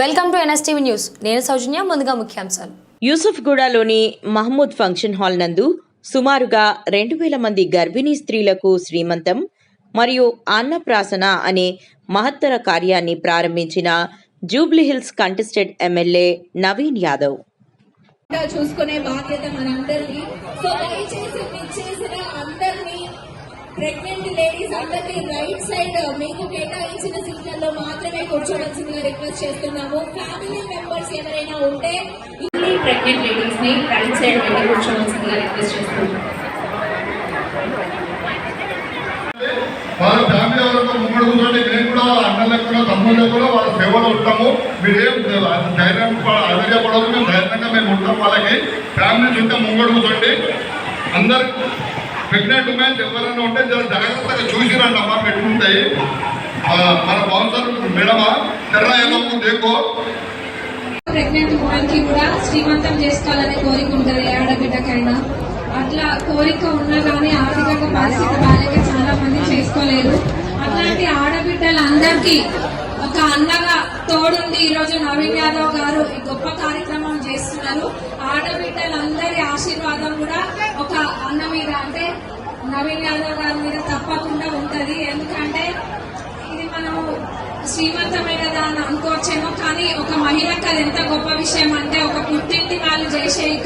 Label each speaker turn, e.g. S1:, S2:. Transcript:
S1: Welcome to NSTV news. నేను సౌజన్య ముందుగా ముఖ్యాంశాలు.
S2: యూసుఫ్గూడలోని మహమూద్ ఫంక్షన్ హాల్ నందు సుమారుగా రెండు వేల మంది గర్భిణీ స్త్రీలకు శ్రీమంతం మరియు అన్నప్రాసన అనే మహత్తర కార్యాన్ని ప్రారంభించిన జూబ్లీహిల్స్ కంటెస్టెడ్ ఎమ్మెల్యే నవీన్ యాదవ్.
S3: చూసుకునే బాధ్యత మనందరిది. సో దయచేసి విచ్చేసిన అందరినీ ప్రెగ్నెంట్ లేడీస్ అందరినీ రైట్ సైడ్ మీకు కేటాయించిన సీట్లలో మాత్రమే కూర్చోవలసిందిగా రిక్వెస్ట్ చేస్తున్నాము. ఫ్యామిలీ మెంబర్స్ ఎవరైనా ఉంటే ప్రెగ్నెంట్ లేడీస్ని రైట్ సైడ్ వెళ్ళి కూర్చోవలసిందిగా రిక్వెస్ట్ చేస్తున్నాము.
S4: వాళ్ళ ఫ్యామిలీ వాళ్ళతో ముంగడు కూర్చోండి. మేము కూడా అన్నలకు కూడా తమ్ముళ్ళకు కూడా వాళ్ళ సేవలో ఉంటాము. మీరేం ధైర్యం ఆశ్చర్యపడదు మేము ధైర్యంగా మేము ఉంటాం వాళ్ళకి. ఫ్యామిలీ చుట్టూ ముంగడు కూర్చోండి. అందరు ప్రెగ్నెంట్ ఉమెన్స్ ఎవరైనా ఉంటే జర జాగ్రత్తగా చూసి రండి పెట్టుకుంటాయి. మన బౌన్సర్ మేడమా? తెర్రా ఎలా దేకో?
S3: ప్రెగ్నెంట్ ఉమెన్కి కూడా శ్రీమంతం చేసుకోవాలనే కోరిక ఉంటుంది ఆడబిడ్డకైనా. అట్లా కోరిక ఉన్నా కానీ ఆర్థికంగా పరిస్థితి బాగాలేక చాలా మంది చేసుకోలేరు. అట్లాంటి ఆడబిడ్డలందరికీ ఒక అన్నగా తోడుండి ఈ రోజు నవీన్ యాదవ్ గారు ఈ గొప్ప కార్యక్రమం చేస్తున్నారు. ఆడబిడ్డలందరి ఆశీర్వాదం కూడా ఒక అన్న మీద అంటే నవీన్ యాదవ్ గారి మీద తప్పకుండా ఉంటది. శ్రీమంతమైన దాన్ని అనుకోవచ్చేమో కానీ ఒక మహిళకు అది ఎంత గొప్ప విషయం అంటే